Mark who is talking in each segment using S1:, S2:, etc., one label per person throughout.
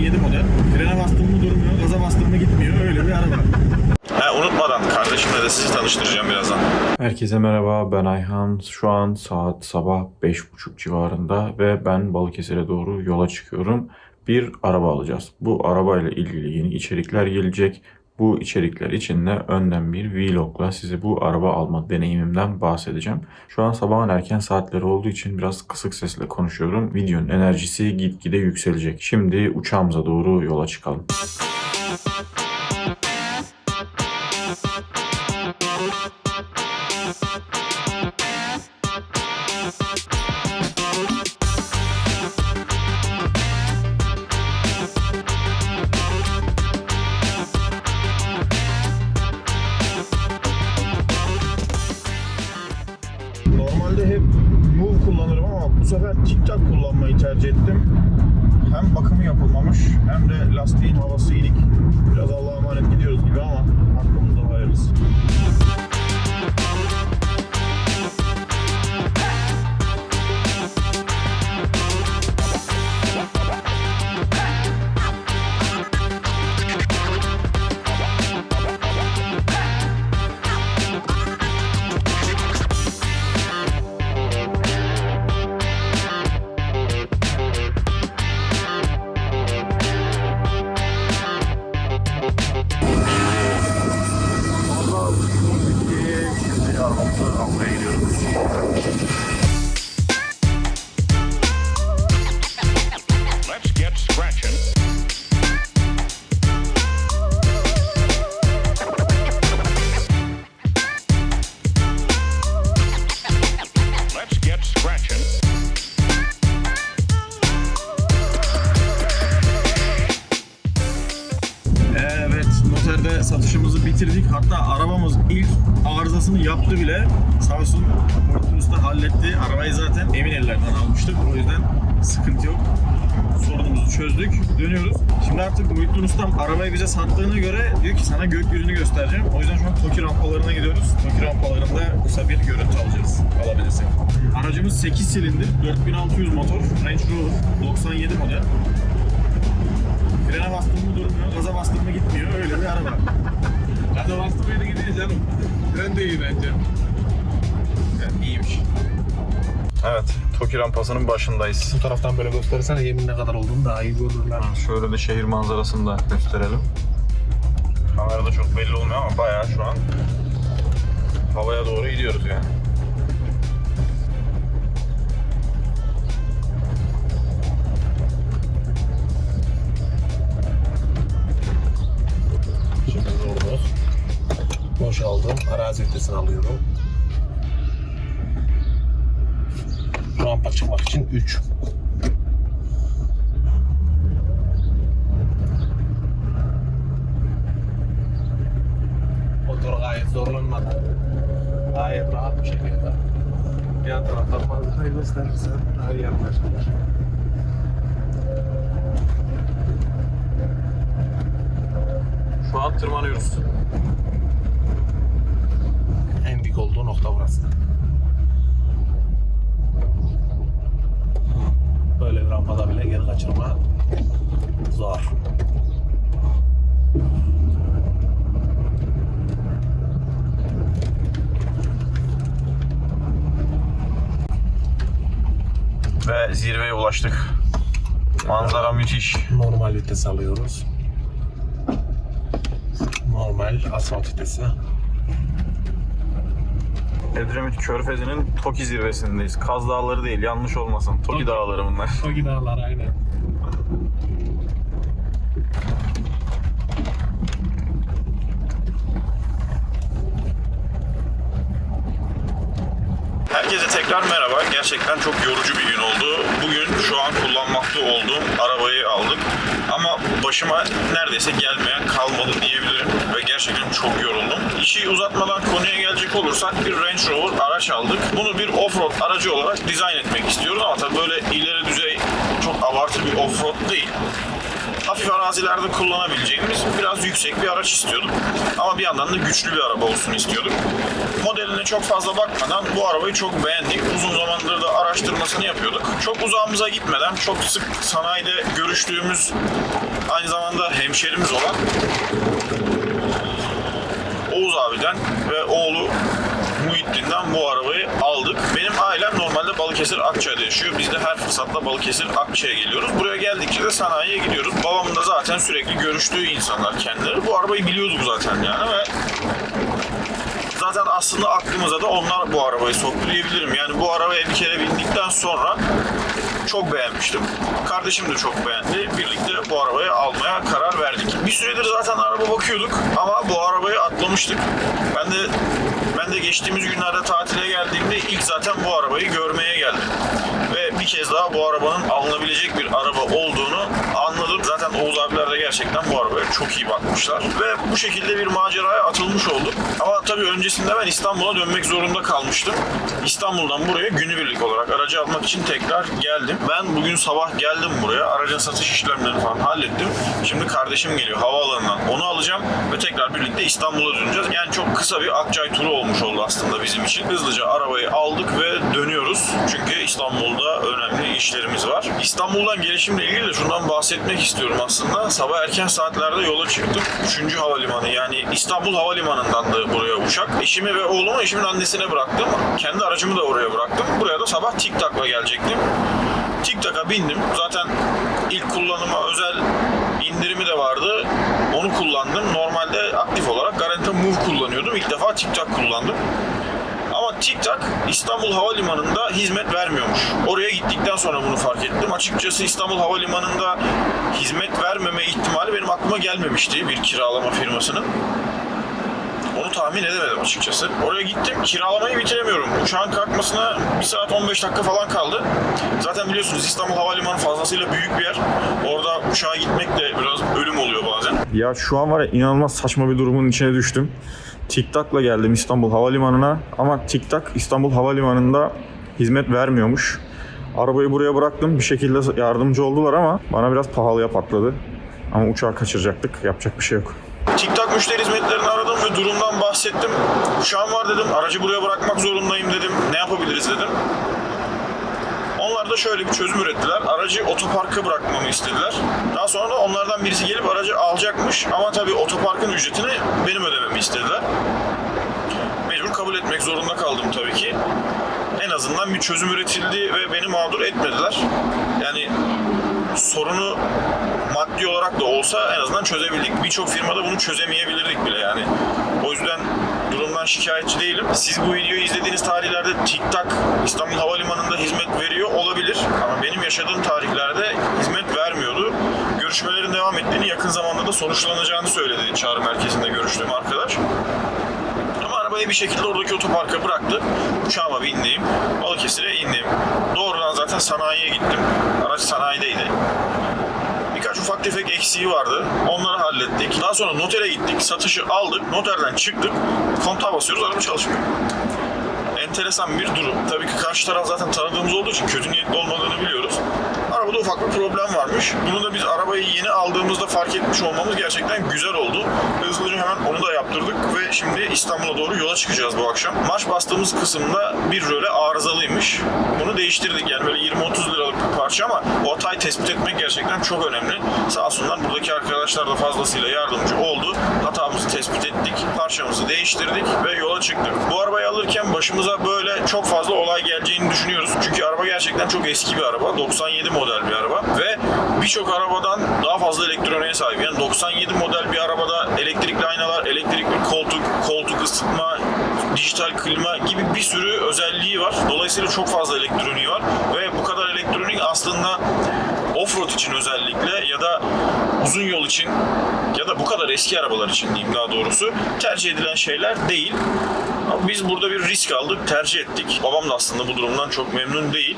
S1: 97 model. Frene bastım mı durmuyor, gaza bastım mı gitmiyor. Öyle bir araba.
S2: Ha, unutmadan kardeşimle de sizi tanıştıracağım birazdan.
S3: Herkese merhaba ben Ayhan. Şu an saat sabah 5.30 civarında ve ben Balıkesir'e doğru yola çıkıyorum. Bir araba alacağız. Bu arabayla ilgili yeni içerikler gelecek. Bu içerikler için de önden bir vlogla size bu araba alma deneyimimden bahsedeceğim. Şu an sabahın erken saatleri olduğu için biraz kısık sesle konuşuyorum. Videonun enerjisi gitgide yükselecek. Şimdi uçağımıza doğru yola çıkalım.
S1: Normalde tercih ettim. Hem bakımı yapılmamış hem de lastiğin havası inik. Biraz Allah'a emanet gidiyoruz Sağ olsun Muhittin Usta halletti. Arabayı zaten emin ellerden almıştık. O yüzden sıkıntı yok. Sorunumuzu çözdük. Dönüyoruz. Şimdi artık Muhittin Ustam arabayı bize sattığına göre diyor ki sana gökyüzünü göstereceğim. O yüzden şu an Toki rampalarına gidiyoruz. Toki rampalarında kısa bir görüntü alacağız. Alabilirsek. Aracımız 8 silindir, 4600 motor, Range Rover, 97 model. Frene bastım mı durmuyor, gaza bastım mı gitmiyor. Öyle bir araba.
S4: Gaza bastırmaya da gidiyor canım. Tren de iyi bence.
S1: Yani iyiymiş.
S2: Evet, Toki rampasının başındayız.
S4: Bu taraftan böyle gösterirsene yemin ne kadar olduğunu daha iyi görürler.
S2: Şöyle de şehir manzarasını da gösterelim. Kamerada çok belli olmuyor ama bayağı şu an havaya doğru gidiyoruz yani.
S4: Her yer başlar.
S2: Şu an tırmanıyoruz.
S4: En dik olduğu nokta burası. Böyle bir rampada bile geri kaçırma zor.
S2: Ve zirveye ulaştık. Manzara müthiş.
S4: Normal vites alıyoruz. Normal asfalt vitesi.
S2: Edremit Körfezi'nin Toki zirvesindeyiz. Kaz Dağları değil, yanlış olmasın. Toki
S4: Toki.
S2: Dağları bunlar.
S4: O giderler aynen.
S2: Herkese tekrar merhaba. Gerçekten çok yorucu bir gün oldu. Bugün şu an kullanmakta olduğum arabayı aldık. Ama başıma neredeyse gelmeyen kalmadı diyebilirim. Ve gerçekten çok yoruldum. İşi uzatmadan konuya gelecek olursak bir Range Rover araç aldık. Bunu bir offroad aracı olarak dizayn etmek istiyoruz ama tabii böyle ileri düzey çok abartı bir offroad değil. Hafif arazilerde kullanabileceğimiz biraz yüksek bir araç istiyorduk. Ama bir yandan da güçlü bir araba olsun istiyorduk. Modeline çok fazla bakmadan bu arabayı çok beğendik. Uzun zamandır da araştırmasını yapıyorduk. Çok uzağımıza gitmeden çok sık sanayide görüştüğümüz aynı zamanda hemşerimiz olan Oğuz abiden ve oğlu Muhittin'den bu arabayı aldık. Benim ailem normalde Balıkesir Akçay'da yaşıyor. Biz de her fırsatta Balıkesir Akçay'a geliyoruz. Buraya geldikçe de sanayiye gidiyoruz. Babamın da zaten sürekli görüştüğü insanlar kendileri. Bu arabayı biliyorduk zaten yani ve zaten aslında aklımıza da onlar bu arabayı soktu diyebilirim. Yani bu arabaya bir kere bindikten sonra çok beğenmiştim. Kardeşim de çok beğendi. Birlikte bu arabayı almaya karar verdik. Bir süredir zaten araba bakıyorduk ama bu arabayı atlamıştık. Ben de de geçtiğimiz günlerde tatile geldiğimde ilk zaten bu arabayı görmeye geldim. Ve bir kez daha bu arabanın alınabilecek bir araba olduğunu anladım. Zaten Oğuz abiler de gerçekten bu arabaya çok iyi bakmışlar. Ve bu şekilde bir maceraya atılmış olduk. Ama tabii öncesinde ben İstanbul'a dönmek zorunda kalmıştım. İstanbul'dan buraya günübirlik olarak aracı almak için tekrar geldim. Ben bugün sabah geldim buraya. Aracın satış işlemlerini falan hallettim. Şimdi kardeşim geliyor havaalanından. Onu alacağım ve tekrar birlikte İstanbul'a döneceğiz. Yani çok kısa bir Akçay turu olmuş oldu aslında bizim için. Hızlıca arabayı aldık ve dönüyoruz. Çünkü İstanbul'da önemli işlerimiz var. İstanbul'dan gelişimle ilgili de şundan bahsetmek istiyorum aslında. Sabah erken saatlerde yola çıktım. 3. havalimanı yani İstanbul Havalimanı'ndan da buraya uçak. Eşimi ve oğlumu eşimin annesine bıraktım. Kendi aracımı da oraya bıraktım. Buraya da sabah TikTok'la gelecektim. TikTok'a bindim. Zaten ilk kullanıma özel indirimi de vardı. Onu kullandım. Normalde aktif olarak Garanti Move kullanıyordum. İlk defa TikTok kullandım. Ama TikTok İstanbul Havalimanı'nda hizmet vermiyormuş. Oraya gittikten sonra bunu fark ettim. Açıkçası İstanbul Havalimanı'nda hizmet vermeme ihtimali gelmemişti bir kiralama firmasının. Onu tahmin edemedim açıkçası. Oraya gittim, kiralamayı bitiremiyorum. Uçağın kalkmasına 1 saat 15 dakika falan kaldı. Zaten biliyorsunuz İstanbul Havalimanı fazlasıyla büyük bir yer. Orada uçağa gitmek de biraz ölüm oluyor bazen.
S3: Ya şu an var ya inanılmaz saçma bir durumun içine düştüm. TikTok'la geldim İstanbul Havalimanı'na ama TikTok İstanbul Havalimanı'nda hizmet vermiyormuş. Arabayı buraya bıraktım. Bir şekilde yardımcı oldular ama bana biraz pahalıya patladı. Ama uçağı kaçıracaktık. Yapacak bir şey yok.
S2: TikTok müşteri hizmetlerini aradım ve durumdan bahsettim. Uçağım var dedim, aracı buraya bırakmak zorundayım dedim. Ne yapabiliriz dedim. Onlar da şöyle bir çözüm ürettiler. Aracı otoparka bırakmamı istediler. Daha sonra da onlardan birisi gelip aracı alacakmış. Ama tabii otoparkın ücretini benim ödememi istediler. Mecbur kabul etmek zorunda kaldım tabii ki. En azından bir çözüm üretildi ve beni mağdur etmediler. Yani sorunu maddi olarak da olsa en azından çözebildik. Birçok firmada bunu çözemeyebilirdik bile yani. O yüzden durumdan şikayetçi değilim. Siz bu videoyu izlediğiniz tarihlerde TikTok İstanbul Havalimanı'nda hizmet veriyor olabilir. Ama benim yaşadığım tarihlerde hizmet vermiyordu. Görüşmelerin devam ettiğini yakın zamanda da sonuçlanacağını söyledi çağrı merkezinde görüştüğüm arkadaş. Arabayı bir şekilde oradaki otoparka bıraktı. Uçağıma bindim. Balıkesir'e indim. Doğrudan zaten sanayiye gittim. Araç sanayideydi. Birkaç ufak tefek eksiği vardı. Onları hallettik. Daha sonra notere gittik. Satışı aldık. Noterden çıktık. Kontağa basıyoruz. Araba çalışmıyor. Enteresan bir durum. Tabii ki karşı taraf zaten tanıdığımız olduğu için kötü niyetli olmadığını biliyoruz. Ufak bir problem varmış. Bunu da biz arabayı yeni aldığımızda fark etmiş olmamız gerçekten güzel oldu. Hızlıca hemen onu da yaptırdık ve şimdi İstanbul'a doğru yola çıkacağız bu akşam. Marş bastığımız kısımda bir röle arızalıymış. Bunu değiştirdik yani böyle 20-30 liralık bir parça ama o hatayı tespit etmek gerçekten çok önemli. Sağ olsunlar buradaki arkadaşlar da fazlasıyla yardımcı oldu. Hatamızı tespit ettik, parçamızı değiştirdik ve yola çıktık. Bu arabayı alırken başımıza böyle çok fazla olay geleceğini düşünüyoruz. Çünkü araba gerçekten çok eski bir araba. 97 model bir araba ve birçok arabadan daha fazla elektroniğe sahip. Yani 97 model bir arabada elektrikli aynalar, elektrikli koltuk, koltuk ısıtma, dijital klima gibi bir sürü özelliği var. Dolayısıyla çok fazla elektroniği var ve bu kadar elektronik aslında offroad için özellikle ya da uzun yol için ya da bu kadar eski arabalar için diyeyim daha doğrusu tercih edilen şeyler değil. Biz burada bir risk aldık, tercih ettik. Babam da aslında bu durumdan çok memnun değil.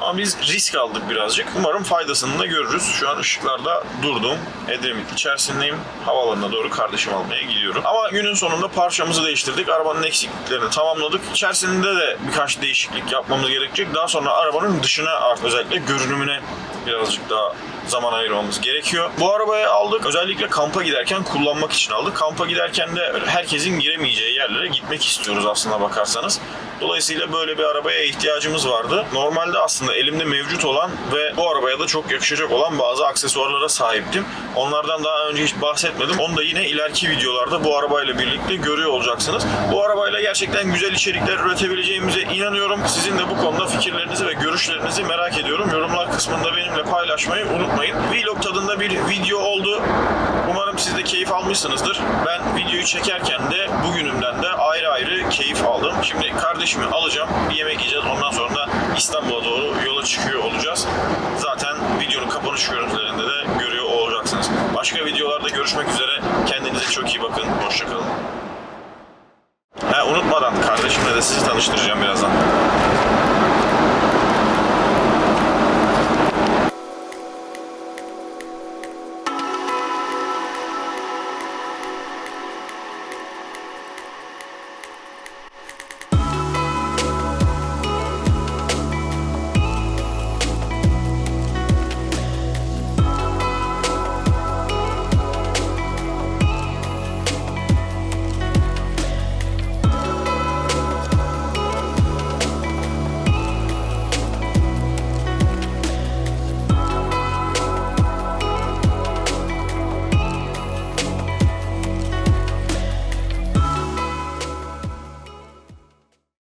S2: Ama biz risk aldık birazcık. Umarım faydasını da görürüz. Şu an ışıklarda durdum. Edremit içerisindeyim. Havaalanına doğru kardeşim almaya gidiyorum. Ama günün sonunda parçamızı değiştirdik. Arabanın eksikliklerini tamamladık. İçerisinde de birkaç değişiklik yapmamız gerekecek. Daha sonra arabanın dışına artık özellikle görünümüne birazcık daha zaman ayırmamız gerekiyor. Bu arabayı aldık. Özellikle kampa giderken kullanmak için aldık. Kampa giderken de herkesin giremeyeceği yerlere gitmek istiyoruz aslında bakarsanız. Dolayısıyla böyle bir arabaya ihtiyacımız vardı. Normalde aslında elimde mevcut olan ve bu arabaya da çok yakışacak olan bazı aksesuarlara sahiptim. Onlardan daha önce hiç bahsetmedim. Onu da yine ileriki videolarda bu arabayla birlikte görüyor olacaksınız. Bu arabayla gerçekten güzel içerikler üretebileceğimize inanıyorum. Sizin de bu konuda fikirlerinizi ve görüşlerinizi merak ediyorum. Yorumlar kısmında benimle paylaşmayı unutmayın. Vlog tadında bir video oldu. Siz de keyif almışsınızdır. Ben videoyu çekerken de bugünümden de ayrı ayrı keyif aldım. Şimdi kardeşimi alacağım, bir yemek yiyeceğiz. Ondan sonra da İstanbul'a doğru yola çıkıyor olacağız. Zaten videonun kapanış görüntülerinde de görüyor olacaksınız. Başka videolarda görüşmek üzere. Kendinize çok iyi bakın. Hoşçakalın. Ha unutmadan kardeşimle de sizi tanıştıracağım birazdan.